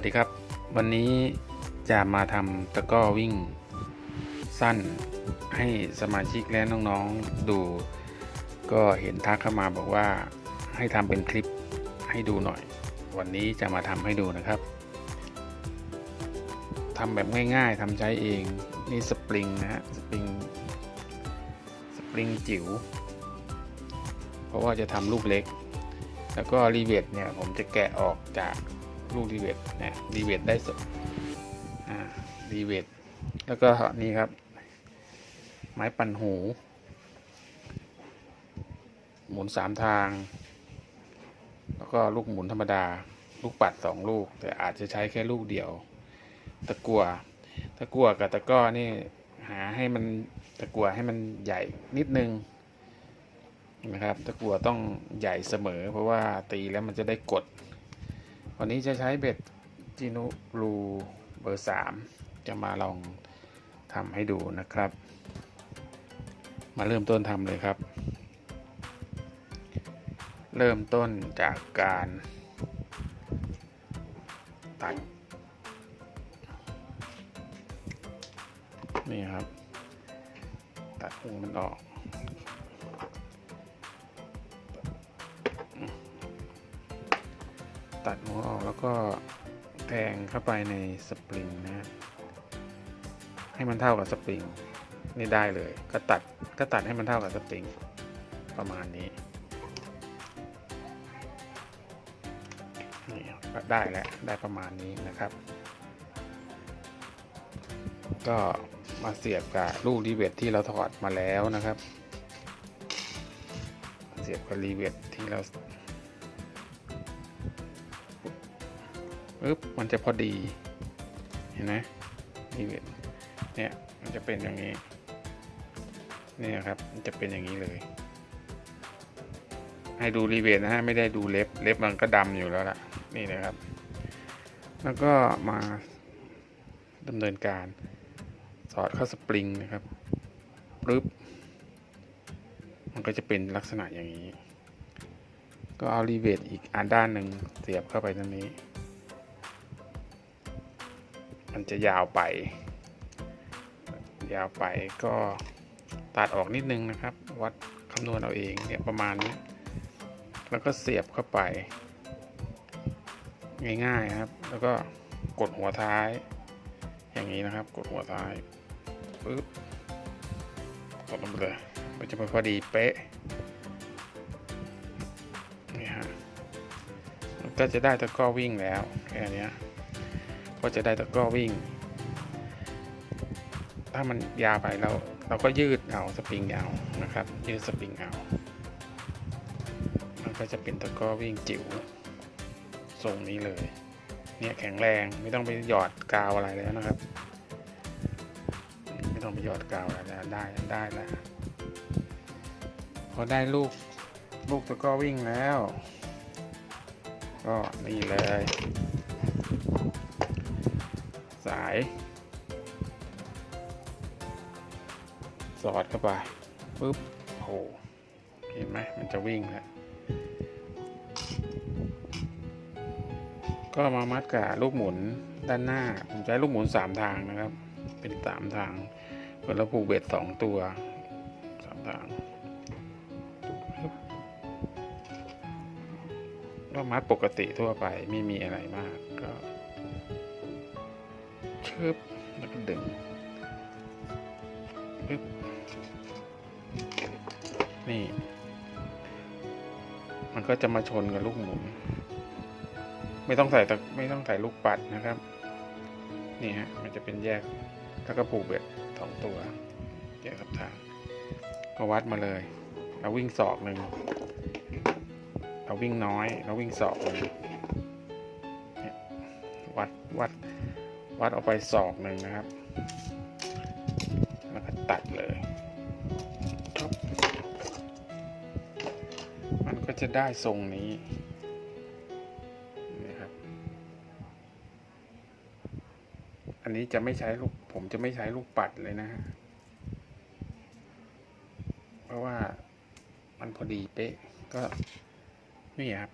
วัสดีครับ วันนี้จะมาทำตะก้อวิ่งสั้นให้สมาชิกและน้องๆดู ก็เห็นทักเข้ามาบอกว่าให้ทำเป็นคลิปให้ดูหน่อย วันนี้จะมาทำให้ดูนะครับทำแบบง่ายๆทำใช้เองนี่สปริงนะฮะสปริงสปริงจิ๋วเพราะว่าจะทำลูกเล็ก แล้วก็รีเวทเนี่ยผมจะแกะออกจาก ลูกรีเวทเนี่ยรีเวทได้สดอ่ารีเวทแล้วก็นี่ครับ ไม้ปั่นหู หมุนสามทาง แล้วก็ลูกหมุนธรรมดา ลูกปัดสองลูก แต่อาจจะใช้แค่ลูกเดียว ตะกัวตะกัวกับตะก้อนี่หาให้มันตะกัวให้มันใหญ่นิดนึงนะครับตะกัวต้องใหญ่เสมอ เพราะว่าตีแล้วมันจะได้กด วันนี้จะใช้เบ็ดจินุรูเบอร์สามจะมาลองทำให้ดูนะครับ มาเริ่มต้นทำเลยครับ เริ่มต้นจากการ ตัด นี่ครับ ตัดหูมันออก ตัดหัวออกแล้วก็แทงเข้าไปในสปริงนะฮะให้มันเท่ากับสปริงนี่ได้เลย ก็ตัดก็ตัดให้มันเท่ากับสปริงประมาณนี้นี่ก็ได้แล้วได้ประมาณนี้นะครับ ก็มาเสียบกับลูกรีเวทที่เราถอดมาแล้วนะครับ เสียบกับรีเวทที่เรา ปึ๊บมันจะพอดี เห็นไหมนี่เวทเนี่ยมันจะเป็นอย่างนี้เนี่ยครับมันจะเป็นอย่างนี้เลย ให้ดูรีเวทนะฮะไม่ได้ดูเล็บเล็บมันก็ดำอยู่แล้วล่ะนี่นะครับ แล้วก็มาดำเนินการสอดเข้าสปริงนะครับปึ๊บมันก็จะเป็นลักษณะอย่างนี้ ก็เอารีเวทอีกอันด้านหนึ่งเสียบเข้าไปตรงนี้ มันจะยาวไป ยาวไปก็ตัดออกนิดนึงนะครับ วัดคำนวณเอาเองเนี่ยประมาณนี้ แล้วก็เสียบเข้าไป ง่ายๆครับ แล้วก็กดหัวท้าย อย่างนี้นะครับ กดหัวท้ายปึ๊บกดลงไปเลยมันจะพอดีเป๊ะนี่ฮะก็จะได้ตะก้อวิ่งแล้วแค่นี้ ก็จะได้ตะกร้อวิ่ง ถ้ามันยาวไปเราเราก็ยืดเอาสปริงเอานะครับ ยืดสปริงเอา มันก็จะเป็นตะกร้อวิ่งจิ๋วทรงนี้เลย เนี่ยแข็งแรงไม่ต้องไปหยอดกาวอะไรแล้วนะครับ ไม่ต้องไปหยอดกาวอะไรแล้วได้ได้แล้วพอได้ลูกลูกตะกร้อวิ่งแล้ว ก็นี่เลย สาย สอดเข้าไปปุ๊บโหเห็นไหมมันจะวิ่งแล้วก็มามัดกับลูกหมุนด้านหน้า ผมใช้ลูกหมุนสามทางนะครับ เป็นสามทางเปิดแล้วผูกเบ็ดสองตัวสามทางก็มัดปกติทั่วไปไม่มีอะไรมากก็ ชึบแล้วก็ดึงปึ๊บนี่ มันก็จะมาชนกับลูกหมุน ไม่ต้องใส่ตะไม่ต้องใส่ลูกปัดนะครับ นี่ฮะ มันจะเป็นแยกแล้วก็ผูกเบ็ดสองตัวแยกกับทางก็วัดมาเลย เราวิ่งศอกหนึ่งเราวิ่งน้อย เราวิ่งศอกหนึ่งเนี่ยวัดวัด วัดออกไปศอกหนึ่งนะครับ แล้วก็ตัดเลย มันก็จะได้ทรงนี้นะครับ อันนี้จะไม่ใช้ลูก ผมจะไม่ใช้ลูกปัดเลยนะฮะ เพราะว่ามันพอดีเป๊ะ ก็นี่ครับ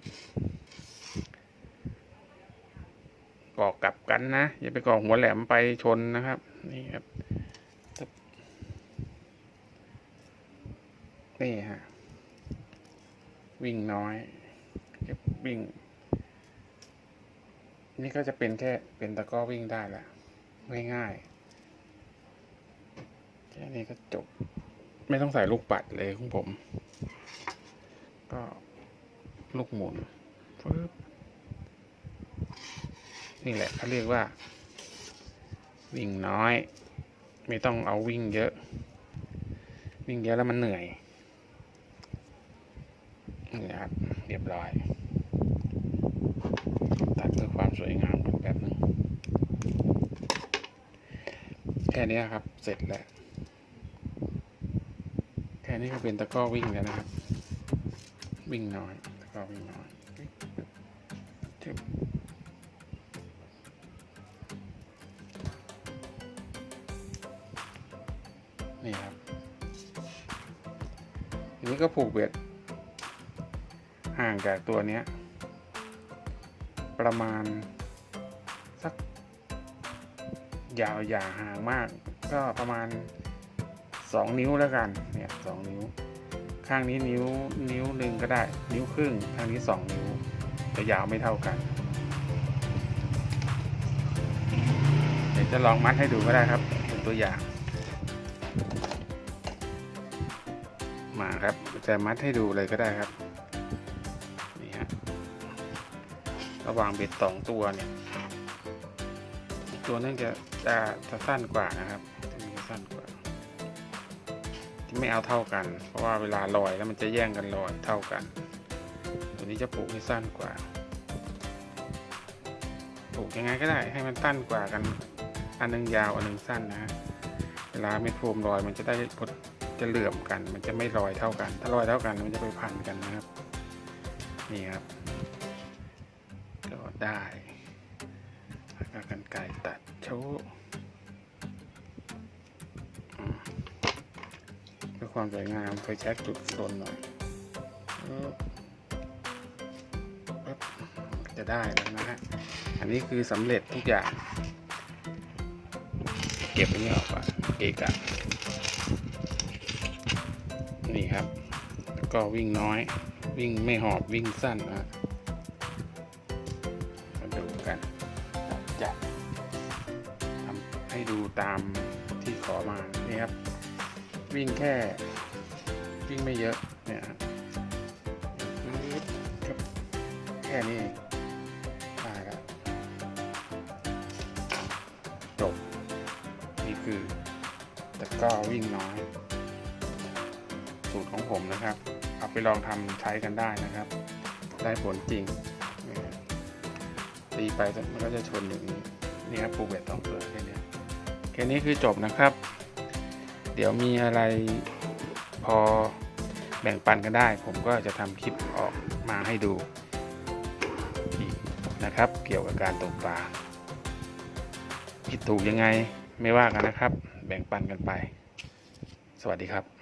ก่อกลับ กันนะ อย่าไปก่อหัวแหลมไปชนนะครับ นี่ครับนี่ฮะ วิ่งน้อยเก็บวิ่ง นี่ก็จะเป็นแค่เป็นตะก้อวิ่งได้แหละง่ายๆ แค่นี้ก็จบ ไม่ต้องใส่ลูกปัดเลยของผม ก็ลูกหมุนปึ๊บ นี่แหละเขาเรียกว่า วิ่งน้อย ไม่ต้องเอาวิ่งเยอะ วิ่งเยอะแล้วมันเหนื่อยนี่ครับเรียบร้อย ตัดเพื่อความสวยงามแบบนึงแค่นี้ครับ เสร็จแล้ว แค่นี้ก็เป็นตะก้อวิ่งแล้วนะครับ วิ่งน้อย ตะก้อวิ่งน้อย ทีนี้ก็ผูกเบ็ด ห่างจากตัวเนี้ย ประมาณ สัก ยาวอย่าห่างมาก ก็ประมาณสองนิ้วแล้วกัน เนี่ยสองนิ้ว ข้างนี้นิ้วนิ้วหนึ่งก็ได้ นิ้วครึ่ง ข้างนี้สองนิ้วแต่ยาวไม่เท่ากัน เดี๋ยวจะลองมัดให้ดูก็ได้ครับ เป็นตัวอย่าง มาครับจะมัดให้ดูเลยก็ได้ครับนี่ฮะระหว่างเบ็ดสองตัวเนี่ยตัวนึงจะจะจะสั้นกว่านะครับจะมีสั้นกว่าที่ไม่เอาเท่ากัน เพราะว่าเวลาลอยแล้วมันจะแย่งกันลอยเท่ากัน ตัวนี้จะปลูกให้สั้นกว่าปลูกยังไงก็ได้ให้มันสั้นกว่ากัน อันนึงยาวอันนึงสั้นนะฮะเวลาเม็ดโฟมลอยมันจะได้พด จะเหลื่อมกัน มันจะไม่ลอยเท่ากัน ถ้าลอยเท่ากันมันจะไปพันกันนะครับ นี่ครับก็ได้แล้วก็กันไกรตัดโชว์เพื่อความสวยงามไฟแช็กจุดโดนหน่อยจะได้แล้วนะฮะ อันนี้คือสำเร็จทุกอย่าง เก็บอันนี้ออกก่อนเกะกะ ก็วิ่งน้อย วิ่งไม่หอบวิ่งสั้นนะมาดูกันจะทำให้ดูตามที่ขอมานี่ครับ วิ่งแค่ วิ่งไม่เยอะเนี่ยครับแค่นี้เองได้แล้วจบนี่คือ แตะกร้อวิ่งน้อย สูตรของผมนะครับ เอาไปลองทำใช้กันได้นะครับ ได้ผลจริงตีไปมันก็จะชนอย่างนี้นี่ครับปูเบ็ดสองตัวแค่นี้แค่นี้คือจบนะครับ เดี๋ยวมีอะไรพอแบ่งปันกันได้ ผมก็จะทำคลิปออกมาให้ดูนะครับ เกี่ยวกับการตกปลาผิดถูกยังไงไม่ว่ากันนะครับ แบ่งปันกันไป สวัสดีครับ